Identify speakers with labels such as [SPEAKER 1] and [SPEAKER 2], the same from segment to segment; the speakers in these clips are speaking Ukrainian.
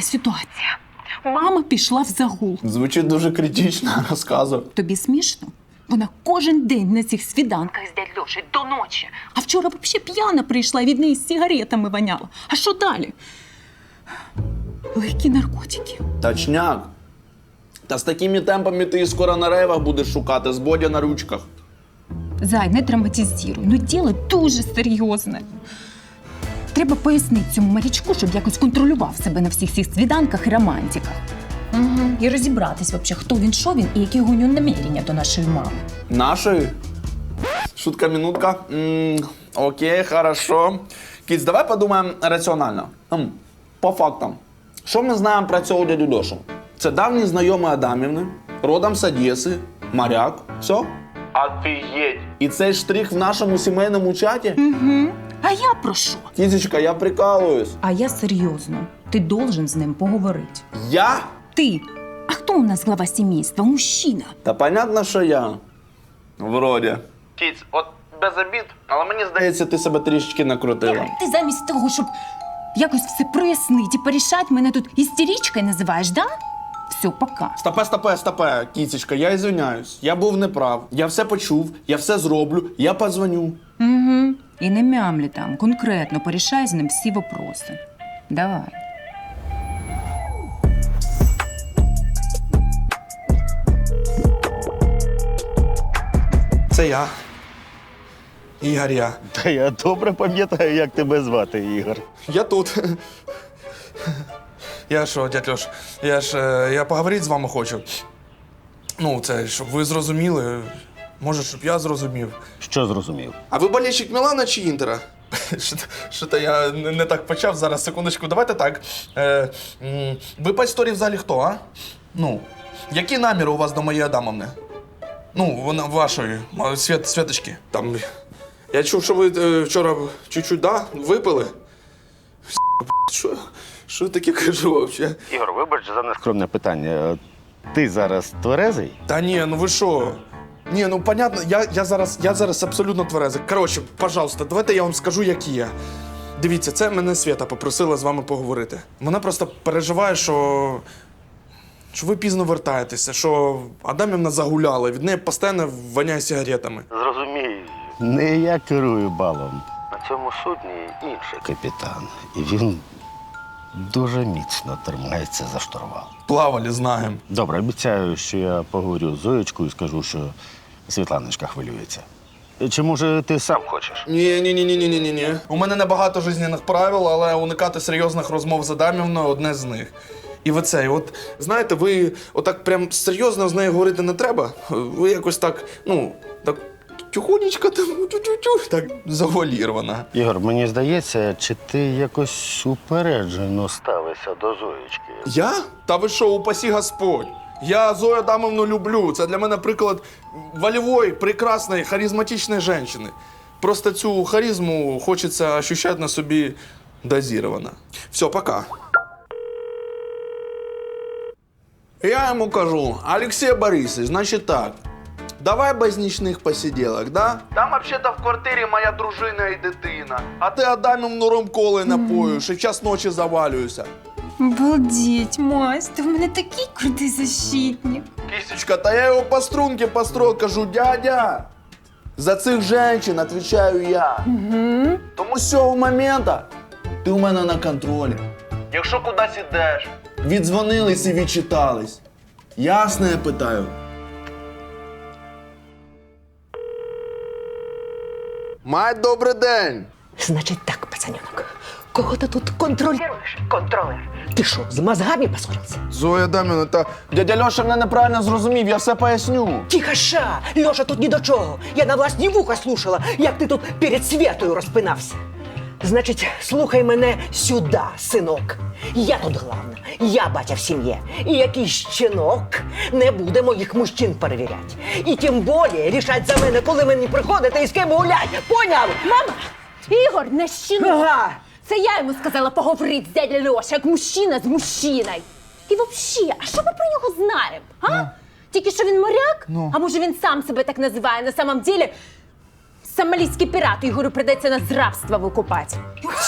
[SPEAKER 1] така ситуація. Мама пішла в загул.
[SPEAKER 2] Звучить дуже критично, розказуй.
[SPEAKER 1] Тобі смішно? Вона кожен день на цих свіданках з дядь Льошею до ночі. А вчора взагалі п'яна прийшла і від неї з сигаретами воняла. А що далі? Легкі наркотики.
[SPEAKER 2] Точняк. Та з такими темпами ти і скоро на рейвах будеш шукати з бодя на ручках.
[SPEAKER 1] Зай, не драматизуй. Ну діло дуже серйозне. Треба пояснити цьому морячку, щоб якось контролював себе на всіх цих свіданках і романтиках. Угу. І розібратись, взагалі, хто він, що він і які у нього намірення до нашої мами.
[SPEAKER 2] Нашої? Шутка минутка. м окей, хорошо. Кіць, давай подумаємо раціонально. М, по фактам. Що ми знаємо про цього дядю Льошу? Це давній знайомий Адамівни, родом з Одеси, моряк. Все? Офігеть! І цей штрих в нашому сімейному чаті?
[SPEAKER 1] А я про що?
[SPEAKER 2] Кізечка, я прикалуюсь.
[SPEAKER 1] А я серйозно. Ти должен з ним поговорити.
[SPEAKER 2] Я?
[SPEAKER 1] Ти. А хто у нас глава сімейства? Мужчина.
[SPEAKER 2] Та понятно, що я. Вроді. Кіць, от без обід, але мені здається, ти себе трішечки накрутила.
[SPEAKER 1] Ти замість того, щоб якось все прояснити і порішати, мене тут істеричкою називаєш, да? Все, пока.
[SPEAKER 2] Стопе, стопе, стопе, кіцечка, я ізвиняюсь. Я був неправ. Я все почув, я все зроблю, я позвоню.
[SPEAKER 1] Угу. І не мямлі там, конкретно порішай з ним всі вопроси. Давай.
[SPEAKER 3] Це я. Ігор я.
[SPEAKER 4] Та я добре пам'ятаю, як тебе звати, Ігор.
[SPEAKER 3] Я тут. Я що, дядь Льош, я ж е, я поговорити з вами хочу. Ну, це щоб ви зрозуміли. Може, щоб я зрозумів.
[SPEAKER 4] Що зрозумів?
[SPEAKER 3] А ви болельщик Мілана чи Інтера? Що- то я не, не так почав зараз, секундочку. Давайте так. Е, м, ви по історії взагалі хто, а? Ну, які наміри у вас до моєї Адамовни? Ну, вона вашої, ма- Свят, Святочки. Там. Я чув, що ви е, вчора чуть-чуть, да, випили. Що, що я таке кажу взагалі?
[SPEAKER 4] Ігор, вибач за нескромне питання. Ти зараз тверезий?
[SPEAKER 3] Та ні, ну ви що? Ні, ну понятно, я, я, зараз, я зараз абсолютно тверезий. Коротше, пожалуйста, давайте я вам скажу, як є. Дивіться, це мене Свята попросила з вами поговорити. Вона просто переживає, що. Що ви пізно вертаєтеся, що Адамівна загуляла, від неї постійно воняє сигаретами.
[SPEAKER 4] Зрозумій. Не я керую балом. На цьому судні інший капітан. І він дуже міцно тримається за штурвал.
[SPEAKER 3] Плавали, знаємо.
[SPEAKER 4] Добре, обіцяю, що я поговорю з Зоєчкою і скажу, що Світланочка хвилюється. Чи може ти сам хочеш?
[SPEAKER 3] Ні, ні, ні, ні, ні, ні, ні. У мене небагато жизненних правил, але уникати серйозних розмов з Адамівною одне з них. І ви це, от знаєте, ви отак прям серйозно з нею говорити не треба. Ви якось так, ну, так тихонечко там, тю-тю-тю, так завуалірована.
[SPEAKER 4] Ігор, мені здається, чи ти якось упереджено ставишся до Зоєчки?
[SPEAKER 3] Я? Та ви що, упасі Господь? Я Зою Адамовну люблю. Це для мене приклад волевої, прекрасної, харизматичної жінки. Просто цю харизму хочеться ощущати на собі дозировано. Все, пока. Я йому кажу, Олексій Борисович, значить так. Давай без нічних посиделок, да? Там вообще-то в квартирі моя дружина і дитина. А ти Адамівну ромколи напоюєш і час ночі завалюєшся.
[SPEAKER 1] Обалдеть, Мась, ти в мене такий крутий защитник.
[SPEAKER 3] Кисечка, та я його по струнке построил, кажу, дядя. За цих женщин отвечаю я. Угу. Тому з цього моменту ти у мене на контролі. Якщо кудись ідеш, віддзвонились і відчитались. Ясно, я питаю. Май, добрий день.
[SPEAKER 5] Значить так, пацаненок. Кого ти тут контролюєш? Контролер. Ти що, з мозгами поссорився?
[SPEAKER 3] Зоя Даміна, та дядя Льоша мене неправильно зрозумів, я все поясню.
[SPEAKER 5] Тихоша! Льоша тут ні до чого. Я на власні вуха слушала, як ти тут перед святою розпинався. Значить, слухай мене сюди, синок. Я тут главна, я батя в сім'ї. І якийсь щенок не буде моїх мужчин перевіряти. І тим більше рішать за мене, коли мені приходити і з ким гулять. Поняв?
[SPEAKER 6] Мама! Ігор, не щінок!
[SPEAKER 5] Ага.
[SPEAKER 6] Це я йому сказала поговорити з дядя Льоша, як мужчина з мужчиною. І взагалі, а що ми про нього знаємо? А? Тільки що він моряк? А може він сам себе так називає на самом деле? Сомалійський пірат, Ігорю придеться на з рабства викупати.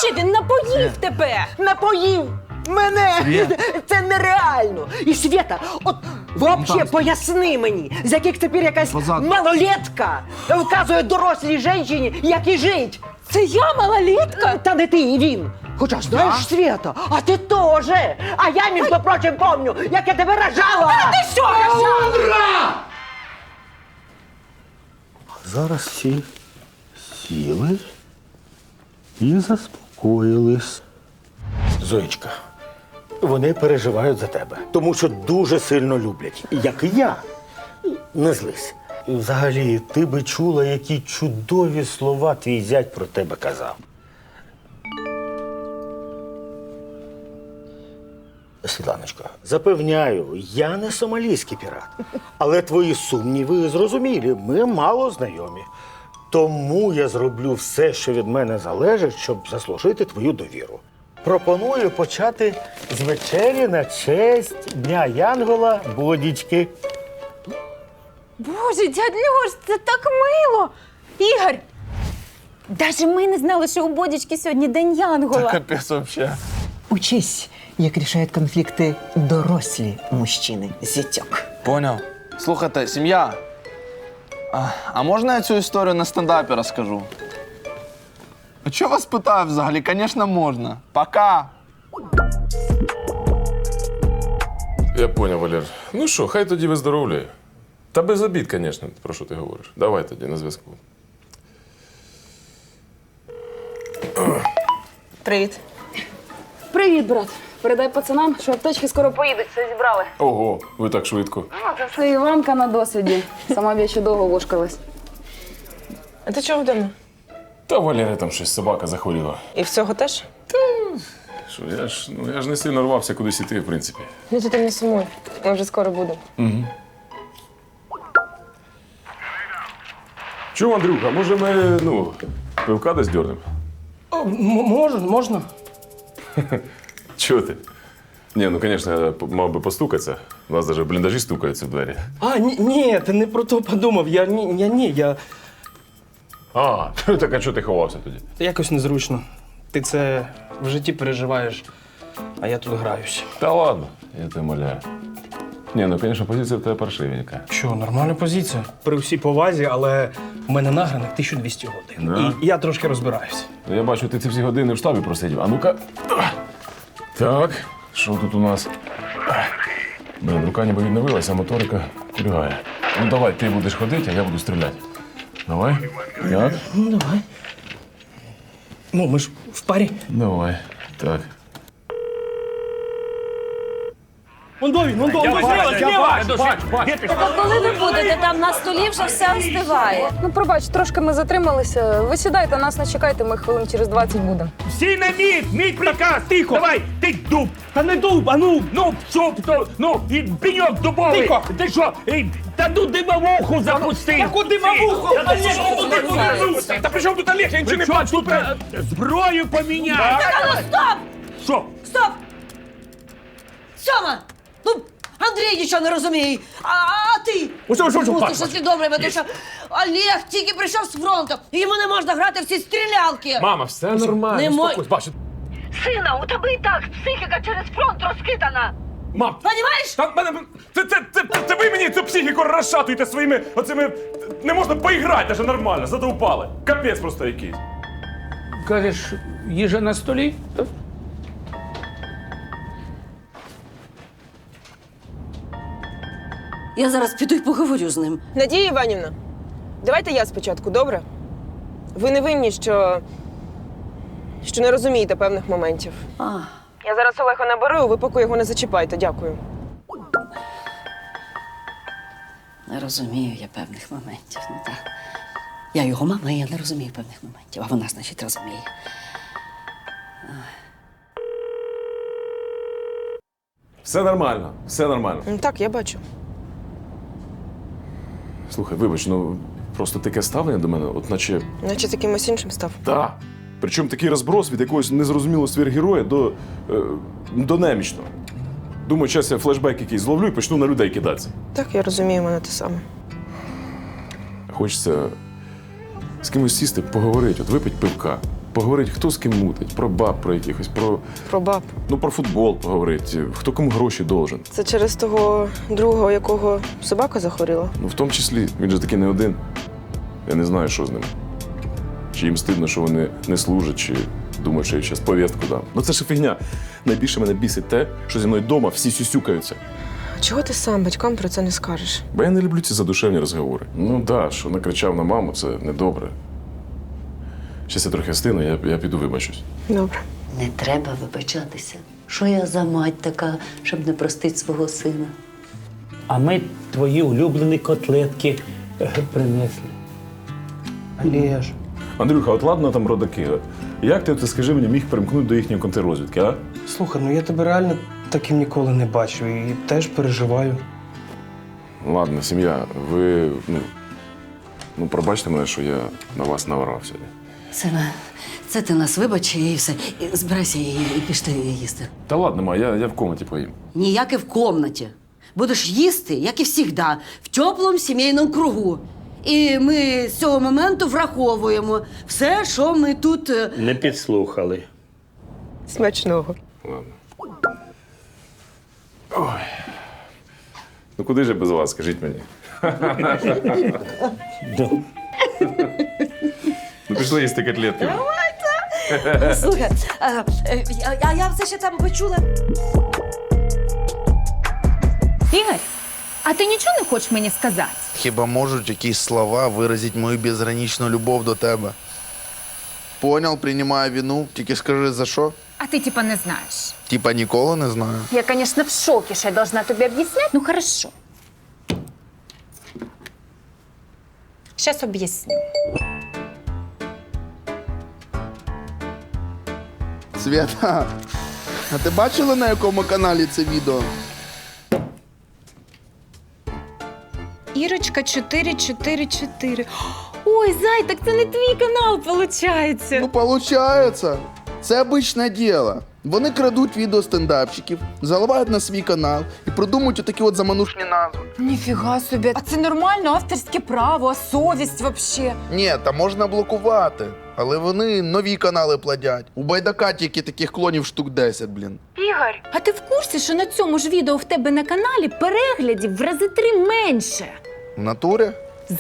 [SPEAKER 6] Чи він напоїв тебе!
[SPEAKER 5] Напоїв! Мене! Це нереально! І Свята, от взагалі поясни мені, з яких тепер якась малолетка вказує дорослій жінці, як і жить.
[SPEAKER 7] Це я малолетка?
[SPEAKER 5] Та не ти, і він. Хоча знаєш, Свята, а ти теж. А я, між прочим, помню, як я тебе рожала.
[SPEAKER 7] Ти що, Раша?
[SPEAKER 4] Зараз всі сіли і заспокоїлись. Зоєчка, вони переживають за тебе, тому що дуже сильно люблять, як і я. Не злись. І взагалі, ти би чула, які чудові слова твій зять про тебе казав. Світланочко, запевняю, я не сомалійський пірат. Але твої сумніви зрозумілі, ми мало знайомі. Тому я зроблю все, що від мене залежить, щоб заслужити твою довіру. Пропоную почати з вечері на честь Дня Янгола Бодічки.
[SPEAKER 7] Боже, дядь Льош, це так мило. Ігор, навіть ми не знали, що у Бодічки сьогодні День Янгола.
[SPEAKER 3] Капець вообще.
[SPEAKER 5] Учись, як рішають конфлікти дорослі мужчини. Зятьок.
[SPEAKER 3] Поняв. Слухайте, сім'я. А, а можна я цю історію на стендапі розкажу? А чого вас питаю взагалі? Звісно, можна. Пока.
[SPEAKER 8] Я поняв, Валер. Ну що, хай тоді виздоровлює. Та без обід, звісно, про що ти говориш. Давай тоді на зв'язку.
[SPEAKER 9] Привіт.
[SPEAKER 10] Привіт, брат. Передай пацанам, що аптечки скоро поїдуть, все зібрали.
[SPEAKER 8] Ого, ви так швидко.
[SPEAKER 10] Це все Іванка на досвіді. Сама б я ще довго вошкалась.
[SPEAKER 9] А ти чого вдома?
[SPEAKER 8] Та Валери там щось собака захворіла.
[SPEAKER 9] І всього теж?
[SPEAKER 8] Що, я ж, ну, я ж не сильно рвався кудись іти, в принципі.
[SPEAKER 9] Ну ти там не сумуй. Ми вже скоро будемо.
[SPEAKER 8] Чого, Андрюха, може ми, ну, пивка десь дьорнемо?
[SPEAKER 11] Можна, можна.
[SPEAKER 8] Чого ти? Ні, ну, звісно, я п- мав би постукатися. У нас навіть бліндажі стукаються в двері.
[SPEAKER 11] А, ні, ні, ти не про то подумав. Я ні, я ні, я
[SPEAKER 8] А, так а чого ти ховався тоді?
[SPEAKER 11] якось незручно. Ти це в житті переживаєш, а я тут граюсь.
[SPEAKER 8] Та ладно, я тебе моляю. Ні, ну, звісно, позиція в тебе паршивенька.
[SPEAKER 11] Що, нормальна позиція? При всій повазі, але в мене награних 1200 годин.
[SPEAKER 8] Да?
[SPEAKER 11] І я трошки розбираюсь.
[SPEAKER 8] Ну, Я бачу, ти ці всі години в штабі просидів. А ну-ка. Так, що тут у нас? Блин, рука ніби відновилася, а моторика кульгає. Ну давай, ти будеш ходити, а я буду стріляти. Давай. Так,
[SPEAKER 11] Ну, давай. Ну, ми ж в парі.
[SPEAKER 8] давай. Так.
[SPEAKER 11] Вон до він, вон до, він,
[SPEAKER 7] Коли ви будете там на столі, вже все остиває.
[SPEAKER 10] Ну, пробач, трошки ми затрималися. Ви сідайте, нас не чекайте, ми хвилин через 20 будемо.
[SPEAKER 12] Всі на мід! Мій приказ! Тихо! Давай! Ти дуб!
[SPEAKER 11] Та не дуб, а ну!
[SPEAKER 12] Ну, що, то, ну, і пеньок дубовий!
[SPEAKER 11] Тихо!
[SPEAKER 12] Ти що? Ей, Та ну димовуху запусти!
[SPEAKER 11] Яку димовуху?
[SPEAKER 12] Та, ну, що тут димовуху? Та при чому тут Олег? Я нічого не бачу! Тут е, зброю поміняй!
[SPEAKER 7] Ну стоп!
[SPEAKER 12] Що?
[SPEAKER 9] Стоп! Сьома! Ну, Андрій нічого не розуміє. А, а ти?
[SPEAKER 12] Ось, ось, ось,
[SPEAKER 9] Ну,
[SPEAKER 12] бач,
[SPEAKER 9] що
[SPEAKER 12] бач.
[SPEAKER 9] свідомий, тому що Олег тільки прийшов з фронту, і йому не можна грати в ці стрілялки.
[SPEAKER 8] Мама, все нормально.
[SPEAKER 9] Не мо-
[SPEAKER 8] успокойся. Бачу.
[SPEAKER 9] Сина, у тебе і так психіка через фронт розхитана.
[SPEAKER 8] Мам,
[SPEAKER 9] Понімаєш?
[SPEAKER 8] та в мене. Це, це, це, це ви мені цю психіку розшатуєте своїми оцими. Не можна поіграти даже нормально, задовпали. Капець просто якийсь.
[SPEAKER 12] Кажеш, їжа на столі?
[SPEAKER 9] Я зараз піду і поговорю з ним.
[SPEAKER 13] Надія Іванівна, давайте я спочатку, добре? Ви не винні, що, що не розумієте певних моментів.
[SPEAKER 9] А.
[SPEAKER 13] Я зараз Олега наберу, ви поки його не зачіпайте. Дякую.
[SPEAKER 9] Не розумію я певних моментів. Ну так. Я його мама, і я не розумію певних моментів, а вона, значить, розуміє.
[SPEAKER 8] Все нормально, все нормально.
[SPEAKER 13] Ну, Так, я бачу.
[SPEAKER 8] Слухай, вибач, ну просто таке ставлення до мене, от наче.
[SPEAKER 13] Наче з якимось іншим став.
[SPEAKER 8] Да. Причому такий розброс від якогось незрозумілого свергероя до, е, до немічного. Думаю, зараз я флешбек якийсь зловлю і почну на людей кидатися.
[SPEAKER 13] Так, я розумію, мене те саме.
[SPEAKER 8] Хочеться з кимось сісти, поговорити, от випить пивка. Поговорить, хто з ким мутить, про баб, про якихось, про.
[SPEAKER 13] Про баб.
[SPEAKER 8] Ну, про футбол поговорить, хто кому гроші должен.
[SPEAKER 13] Це через того другого, якого собака захворіла.
[SPEAKER 8] Ну, в тому числі, він же таки не один. Я не знаю, що з ним. Чи їм стидно, що вони не служать, чи думають, що я зараз повістку дам. Ну це ж фігня. Найбільше мене бісить те, що зі мною вдома всі сюсюкаються.
[SPEAKER 13] Чого ти сам батькам про це не скажеш?
[SPEAKER 8] Бо я не люблю ці задушевні розговори. Ну да, що накричав на маму, це недобре. Щас я трохи стину, я, я піду вибачусь.
[SPEAKER 13] Добре.
[SPEAKER 9] Не треба вибачатися. Що я за мать така, щоб не простити свого сина?
[SPEAKER 4] А ми твої улюблені котлетки е, принесли.
[SPEAKER 11] Олеж.
[SPEAKER 8] Андрюха, от ладно там родаки. от. Як ти, скажи мені, міг примкнути до їхньої контррозвідки, а?
[SPEAKER 11] Слухай, ну я тебе реально таким ніколи не бачив і теж переживаю.
[SPEAKER 8] Ладно, сім'я, ви. Ну, ну пробачте мене, що я на вас наорався.
[SPEAKER 9] Сина, це ти нас вибач і все. І збирайся і, і пішли їсти.
[SPEAKER 8] Та ладно, ма, я, я в комнаті поїм.
[SPEAKER 9] Ніяке в комнаті. Будеш їсти, як і завжди, в теплому сімейному кругу. І ми з цього моменту враховуємо все, що ми тут. е,
[SPEAKER 4] Не підслухали.
[SPEAKER 13] Смачного.
[SPEAKER 8] Ладно. Ой. Ну куди ж без вас, скажіть мені? Ну пішли їсти котлетки. Давайте.
[SPEAKER 9] Слухай, а, е, я, я, все ще там почула.
[SPEAKER 1] Ігор, а ти нічого не хочеш мені сказати?
[SPEAKER 2] Хіба можуть якісь слова виразити мою безграничну любов до тебе? Понял, приймаю вину, тільки скажи за що?
[SPEAKER 1] А ти типа не знаєш.
[SPEAKER 2] Типа ніколи не знаю.
[SPEAKER 7] Я, конечно, в шоке, что я должна тебе объяснять.
[SPEAKER 1] Ну хорошо. Сейчас об'ясню.
[SPEAKER 2] Свята, а ти бачила на якому каналі це відео?
[SPEAKER 1] Ірочка 444. Ой, зай, так це не твій канал, виходить.
[SPEAKER 2] Ну, получається. Це обичне діло. Вони крадуть відео стендапчиків, заливають на свій канал і придумують отакі от заманушні назви.
[SPEAKER 1] Ніфіга собі. А це нормально, авторське право, а совість вообще.
[SPEAKER 2] Ні, та можна блокувати. Але вони нові канали платять. У байдака тільки таких клонів штук 10, блін.
[SPEAKER 1] Ігор, а ти в курсі, що на цьому ж відео в тебе на каналі переглядів в рази три менше?
[SPEAKER 2] В натурі?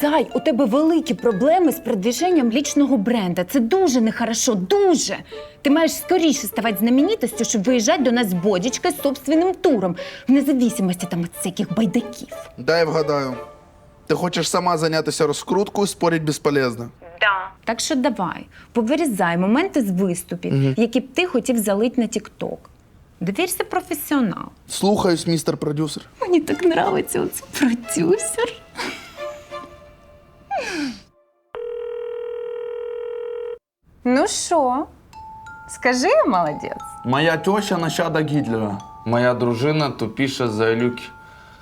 [SPEAKER 1] Зай, у тебе великі проблеми з продвіженням лічного бренда. Це дуже нехорошо, дуже. Ти маєш скоріше ставати знаменитостю, щоб виїжджати до нас з бодічкою з собственним туром, в независимості там від всяких байдаків.
[SPEAKER 2] Дай вгадаю. Ти хочеш сама зайнятися розкруткою, спорить безполезно.
[SPEAKER 1] Да. Так що давай, повирізай моменти з виступів,
[SPEAKER 2] Мгм.
[SPEAKER 1] які б ти хотів залити на Тік-Ток. Довірся професіонал.
[SPEAKER 2] Слухаюсь, містер продюсер.
[SPEAKER 1] Мені так нравиться оцей продюсер. Ну що? Скажи, молодець.
[SPEAKER 3] Моя теща нащадок Гітлера. Моя дружина тупіша за Ілюки.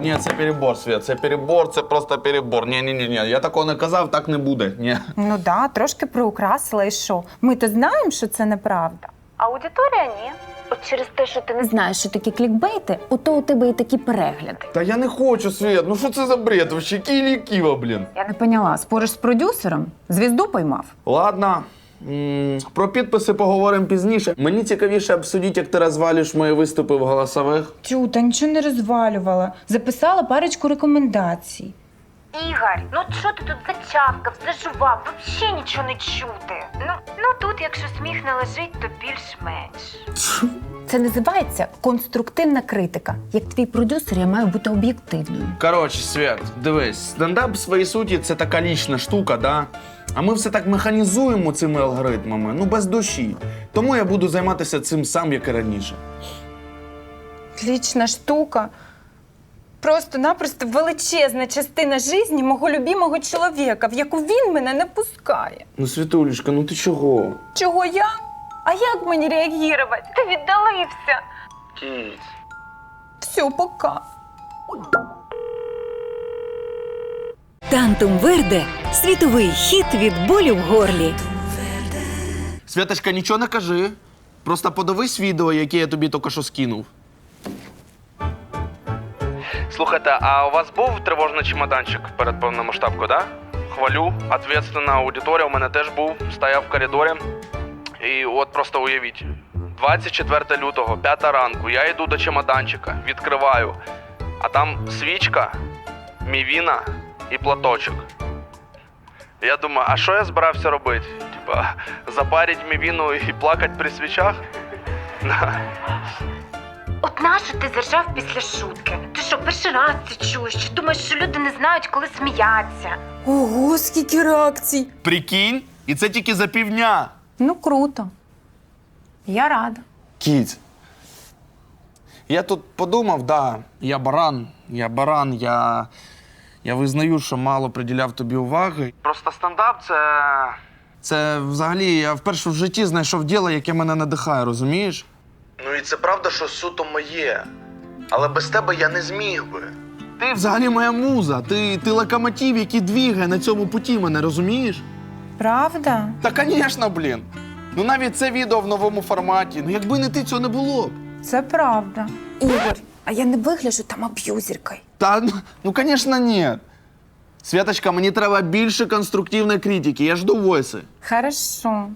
[SPEAKER 3] Ні, це перебор, Свят, це перебор, це просто перебор. Ні, ні, ні, ні. Я такого не казав, так не буде. Ні.
[SPEAKER 1] Ну да, трошки приукрасила і що? Ми то знаємо, що це неправда. Аудиторія ні. От через те, що ти не знаєш, що такі клікбейти, ото у тебе і такі перегляди.
[SPEAKER 3] Та я не хочу, Свят. Ну що це за бред? Вообще Кілі Ківа, блін.
[SPEAKER 1] Я не поняла, спориш з продюсером? Звізду поймав.
[SPEAKER 3] Ладно. Про підписи поговоримо пізніше. Мені цікавіше обсудити, як ти розвалюєш мої виступи в голосових.
[SPEAKER 1] Тю, та нічого не розвалювала. Записала парочку рекомендацій.
[SPEAKER 7] Ігор, ну що ти тут зачавкав, зажував, взагалі нічого не чути. Ну, ну тут, якщо сміх не лежить, то більш-менш.
[SPEAKER 1] Це називається конструктивна критика. Як твій продюсер, я маю бути об'єктивною.
[SPEAKER 3] Коротше, Свят, дивись, стендап в своїй суті це така лічна штука, да? А ми все так механізуємо цими алгоритмами, ну без душі. Тому я буду займатися цим сам, як і раніше.
[SPEAKER 1] Лічна штука. Просто-напросто величезна частина житті мого любимого чоловіка, в яку він мене не пускає.
[SPEAKER 3] Ну, Світулечка, ну ти чого?
[SPEAKER 1] Чого я? А як мені реагувати? Ти віддалився. Все, пока.
[SPEAKER 14] Тантум Верде світовий хіт від болю в горлі.
[SPEAKER 3] Святочка, нічого не кажи. Просто подивись відео, яке я тобі тільки що скинув. Слухайте, а у вас був тривожний чемоданчик перед повномасштабкою, да? Хвалю, ответственна аудиторія у мене теж був, стояв в коридорі.
[SPEAKER 2] І от просто уявіть, 24 лютого, 5 ранку, я йду до чемоданчика, відкриваю, а там свічка, мівіна і платочок. Я думаю, а що я збирався робити? Типа, запарить мівіну і плакати при свічах?
[SPEAKER 7] От нащо ти заржав після шутки? Ти що, перший раз це чуєш? Чи думаєш, що люди не знають, коли сміяться?
[SPEAKER 13] Ого, скільки реакцій.
[SPEAKER 3] Прикинь, і це тільки за півдня.
[SPEAKER 1] Ну, круто. Я рада.
[SPEAKER 3] Кіць. Я тут подумав, да, я баран, я баран, я. Я визнаю, що мало приділяв тобі уваги. Просто стендап це. Це взагалі я вперше в житті знайшов діло, яке мене надихає, розумієш? Ну і це правда, що суто моє. Але без тебе я не зміг би. Ти взагалі моя муза, ти, ти локомотив, який двігає на цьому путі мене, розумієш?
[SPEAKER 1] Правда?
[SPEAKER 3] Та, звісно, блін. Ну навіть це відео в новому форматі. Ну якби не ти, цього не було б.
[SPEAKER 1] Це правда. Ігор, а я не вигляджу там аб'юзеркою.
[SPEAKER 3] Та ну, ну, звісно, ні. Святочка, мені треба більше конструктивної критики. Я жду войси.
[SPEAKER 1] Хорошо.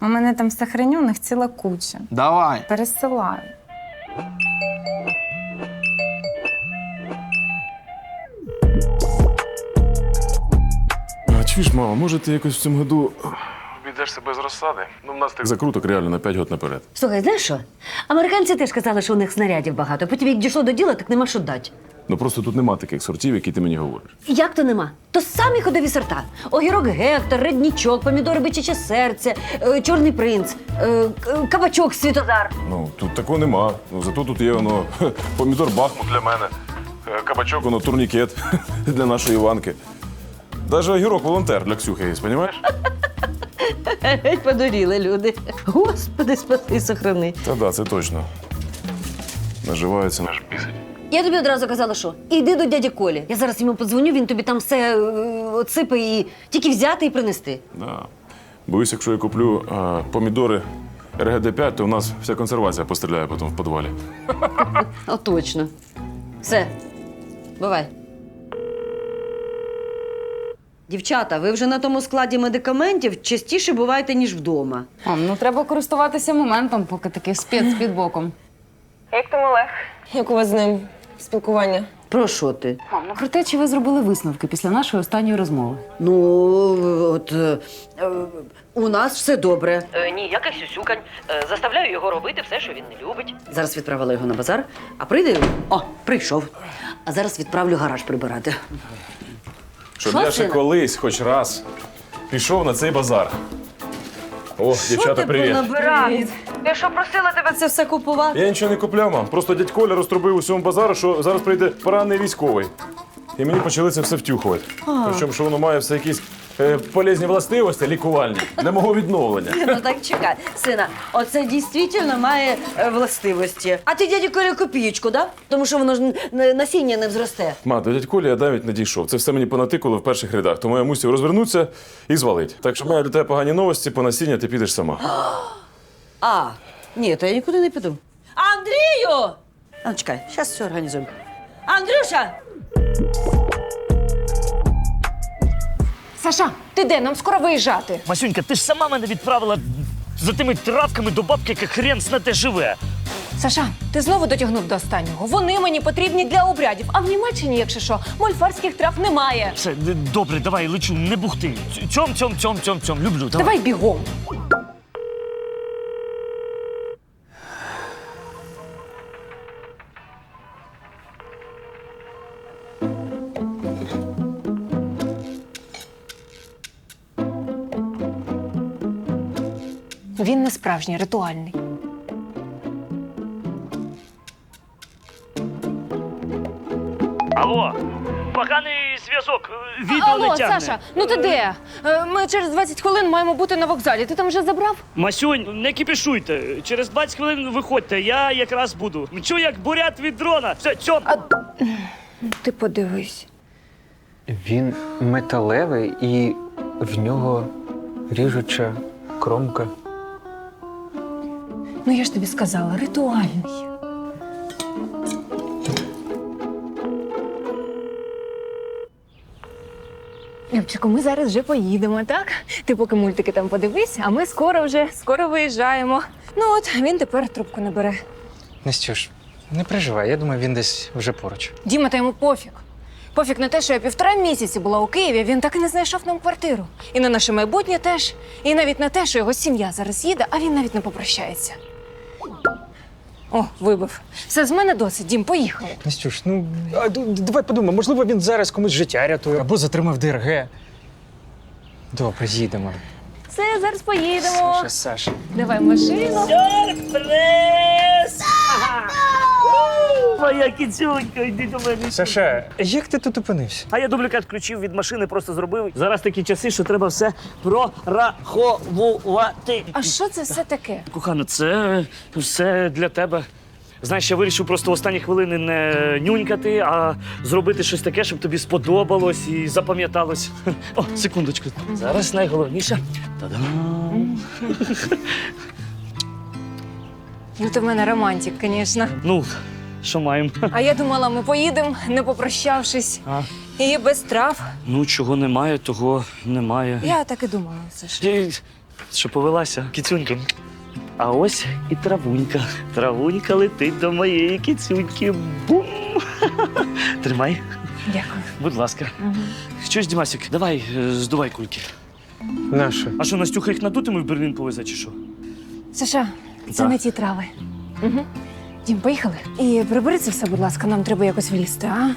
[SPEAKER 1] У мене там сохранених ціла куча.
[SPEAKER 3] Давай.
[SPEAKER 1] Пересилаю.
[SPEAKER 8] Чуєш, мама, може ти якось в цьому году обійдешся без розсади? Ну, в нас тих закруток реально на 5 років наперед.
[SPEAKER 9] Слухай, знаєш що? Американці теж казали, що у них снарядів багато. Потім як дійшло до діла, так нема що дати.
[SPEAKER 8] Ну просто тут нема таких сортів, які ти мені говориш.
[SPEAKER 9] Як то нема? То самі ходові сорта. Огірок Гектор, реднічок, помідори бичаче серце, е, чорний принц, е, к- кабачок світозар.
[SPEAKER 8] Ну, тут такого нема. Ну, зато тут є воно помідор Бахмут для мене, е, кабачок, воно турнікет для нашої Іванки. Даже огірок волонтер для Ксюхи є, розумієш?
[SPEAKER 9] Геть подуріли люди. Господи, спаси, сохрани.
[SPEAKER 8] Та да, це точно. Наживаються наш бісить.
[SPEAKER 9] Я тобі одразу казала, що іди до дяді Колі. Я зараз йому подзвоню, він тобі там все е, отсипе і тільки взяти і принести.
[SPEAKER 8] Да. Боюсь, якщо я куплю а, помідори РГД-5, то у нас вся консервація постріляє потім в підвалі.
[SPEAKER 9] О, точно. Все. Бувай. Дівчата, ви вже на тому складі медикаментів частіше буваєте, ніж вдома.
[SPEAKER 10] Мам, ну треба користуватися моментом, поки такий спец під боком.
[SPEAKER 13] Як там Олег? Як у вас з ним спілкування?
[SPEAKER 9] Про що ти?
[SPEAKER 10] Мам, ну про те, чи ви зробили висновки після нашої останньої розмови?
[SPEAKER 9] Ну, от е, е, у нас все добре. Е, ніяких сюсюкань. Е, заставляю його робити все, що він не любить. Зараз відправила його на базар, а прийде. О, прийшов. А зараз відправлю гараж прибирати.
[SPEAKER 8] Щоб
[SPEAKER 9] Що
[SPEAKER 8] я ще
[SPEAKER 9] це?
[SPEAKER 8] колись, хоч раз, пішов на цей базар. О, дівчата, привіт.
[SPEAKER 9] набирав? Я що просила тебе це все купувати?
[SPEAKER 8] Я нічого не купляв, мам. Просто дядь Коля розтрубив усьому базару, що зараз прийде поранений військовий. І мені почали це все втюхувати. Причому, що воно має все якісь е, полезні властивості, лікувальні для мого відновлення.
[SPEAKER 9] Ну так чекай, сина, оце дійсно має е, властивості. А ти дяді Коля копієчку, да? Тому що воно ж н- н- насіння не взросте.
[SPEAKER 8] Ма, до дядь Колі я навіть не дійшов. Це все мені понатикало в перших рядах, тому я мусив розвернутися і звалити. Так що маю для тебе погані новості, по насіння ти підеш сама.
[SPEAKER 9] А, ні, то я нікуди не піду. Андрію! А, чекай, зараз все організуємо. Андрюша!
[SPEAKER 7] Саша, ти де? Нам скоро виїжджати.
[SPEAKER 12] Масюнька, ти ж сама мене відправила за тими травками до бабки, яка хрен те живе.
[SPEAKER 7] Саша, ти знову дотягнув до останнього. Вони мені потрібні для обрядів. А в Німеччині, якщо що, мольфарських трав немає.
[SPEAKER 12] Все, д- добре, давай, лечу, не бухти. Цьом, цьом, цьом, цьом, цьом. Люблю. Давай.
[SPEAKER 7] Давай бігом. Він не справжній, ритуальний.
[SPEAKER 12] Алло, поганий зв'язок. Відео
[SPEAKER 7] Алло,
[SPEAKER 12] тягне.
[SPEAKER 7] Саша, ну ти де? Е, Ми через 20 хвилин маємо бути на вокзалі. Ти там вже забрав?
[SPEAKER 12] Масюнь, не кипішуйте. Через 20 хвилин виходьте, я якраз буду. Чую, як бурят від дрона. Все, цьом.
[SPEAKER 7] Ти подивись.
[SPEAKER 11] Він металевий і в нього ріжуча кромка.
[SPEAKER 7] Ну я ж тобі сказала, ритуальний.
[SPEAKER 1] Любчику, ми зараз вже поїдемо, так? Ти поки мультики там подивись, а ми скоро вже скоро виїжджаємо. Ну от він тепер трубку не бере.
[SPEAKER 15] Настюш, не переживай, я думаю, він десь вже поруч.
[SPEAKER 1] Діма, та йому пофіг. Пофіг на те, що я півтора місяці була у Києві, він так і не знайшов нам квартиру. І на наше майбутнє теж. І навіть на те, що його сім'я зараз їде, а він навіть не попрощається. О, вибив. Все з мене досить, Дім, поїхали.
[SPEAKER 15] Настюш, ну а, д- давай подумаємо, можливо, він зараз комусь життя рятує або затримав ДРГ. Добре, їдемо.
[SPEAKER 1] Все, зараз поїдемо.
[SPEAKER 15] Саша, Саша.
[SPEAKER 1] Давай машину.
[SPEAKER 12] Сюрприз! Моя кіцюнька, йди до мене.
[SPEAKER 15] Саша, як ти тут опинився?
[SPEAKER 12] А я дублікат ключів від машини просто зробив. Зараз такі часи, що треба все прораховувати.
[SPEAKER 1] А що це все таке?
[SPEAKER 12] Кохана, це все для тебе. Знаєш, я вирішив просто в останні хвилини не нюнькати, а зробити щось таке, щоб тобі сподобалось і запам'яталось. О, секундочку. Зараз найголовніше. Та-дам!
[SPEAKER 1] Ну, ти в мене романтик, звісно.
[SPEAKER 12] Ну, що маємо?
[SPEAKER 1] А я думала, ми поїдемо, не попрощавшись.
[SPEAKER 12] А?
[SPEAKER 1] І без трав.
[SPEAKER 12] Ну, чого немає, того немає.
[SPEAKER 1] Я так і думала. Саш.
[SPEAKER 12] Ти Що повелася, кіцюнька. А ось і травунька. Травунька летить до моєї кіцюньки. Бум! Тримай,
[SPEAKER 1] Дякую.
[SPEAKER 12] будь ласка. Що ж, Дімасик, давай е, здувай кульки.
[SPEAKER 15] Наша.
[SPEAKER 12] А що, Настюха їх надутими в Берлін повезе, чи що?
[SPEAKER 1] Саша, це
[SPEAKER 12] Да.
[SPEAKER 1] не ті трави. Угу. Дім, поїхали. І прибери це все, будь ласка, нам треба якось влізти, а?